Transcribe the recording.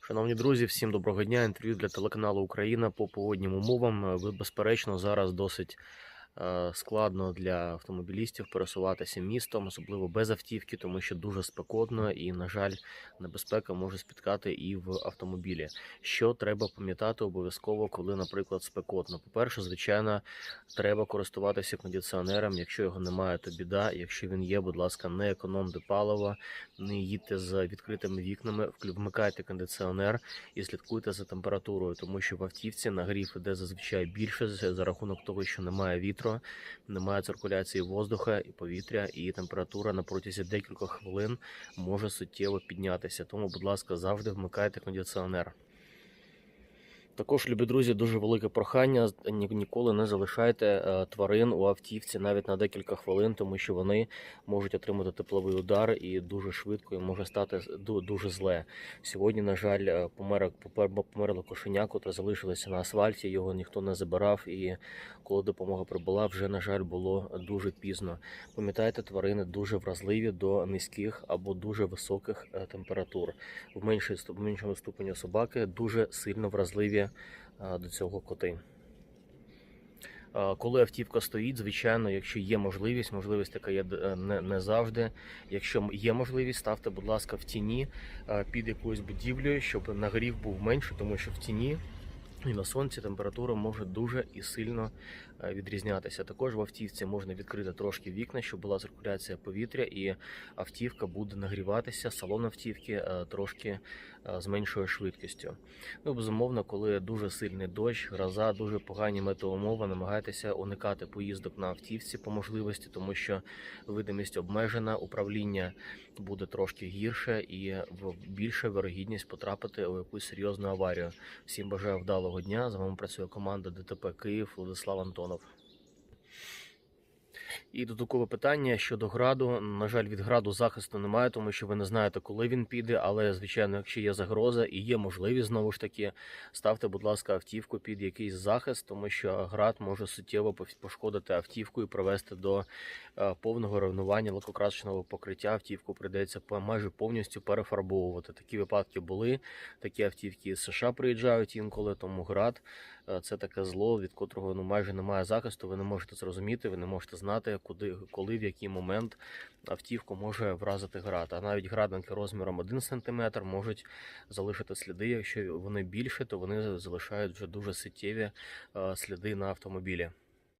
Шановні друзі, всім доброго дня. Інтерв'ю для телеканалу Україна по погоднім умовам. Е, ви, Безперечно, зараз досить складно для автомобілістів пересуватися містом, особливо без автівки, тому що дуже спекотно і, на жаль, небезпека може спіткати і в автомобілі. Що треба пам'ятати обов'язково, коли, наприклад, спекотно? По-перше, звичайно, треба користуватися кондиціонером. Якщо його немає, то біда. Якщо він є, будь ласка, не економте паливо, не їдьте з відкритими вікнами, вмикайте кондиціонер і слідкуйте за температурою, тому що в автівці нагрів іде зазвичай більше за рахунок того, що немає вітру, немає циркуляції воздуха і повітря, і температура на протязі декількох хвилин може суттєво піднятися. Тому, будь ласка, завжди вмикайте кондиціонер. Також, любі друзі, дуже велике прохання. ні- Ніколи не залишайте е, тварин у автівці навіть на декілька хвилин, тому що вони можуть отримати тепловий удар і дуже швидко і може стати ду- дуже зле. Сьогодні, на жаль, е, помер, помер- померло кошеня, котре залишилося на асфальті. Його ніхто не забирав. І коли допомога прибула, вже на жаль було дуже пізно. Пам'ятайте, тварини дуже вразливі до низьких або дуже високих е, температур. В меншому ступені собаки дуже сильно вразливі до цього коти. Е, Коли автівка стоїть, звичайно, якщо є можливість, можливість така є е, не, не завжди. Якщо є можливість, ставте, будь ласка, в тіні е, під якоюсь будівлею, щоб нагрів був менше, тому що в тіні і на сонці температура може дуже і сильно е, відрізнятися. Також в автівці можна відкрити трошки вікна, щоб була циркуляція повітря, і автівка буде нагріватися, салон автівки е, трошки е, з меншою швидкістю. Ну, безумовно, коли дуже сильний дощ, гроза, дуже погані метеоумови, намагайтеся уникати поїздок на автівці по можливості, тому що видимість обмежена, управління буде трошки гірше і більша вирогідність потрапити у якусь серйозну аварію. Всім бажаю вдалого дня. З вами працює команда ДТП Київ Владислав Антонов. І додаткове питання щодо граду. На жаль, від граду захисту немає, тому що ви не знаєте, коли він піде. Але звичайно, якщо є загроза і є можливість знову ж таки, ставте, будь ласка, автівку під якийсь захист, тому що град може суттєво пошкодити автівку і привести до е, повного руйнування лакокрасочного покриття. Автівку прийдеться майже повністю перефарбовувати. Такі випадки були. Такі автівки з США приїжджають інколи, тому град е, це таке зло, від котрого ну майже немає захисту. Ви не можете зрозуміти, ви не можете знати, куди, коли, в який момент автівку може вразити град. А навіть градинки розміром 1 см можуть залишити сліди. Якщо вони більше, то вони залишають вже дуже суттєві е, сліди на автомобілі.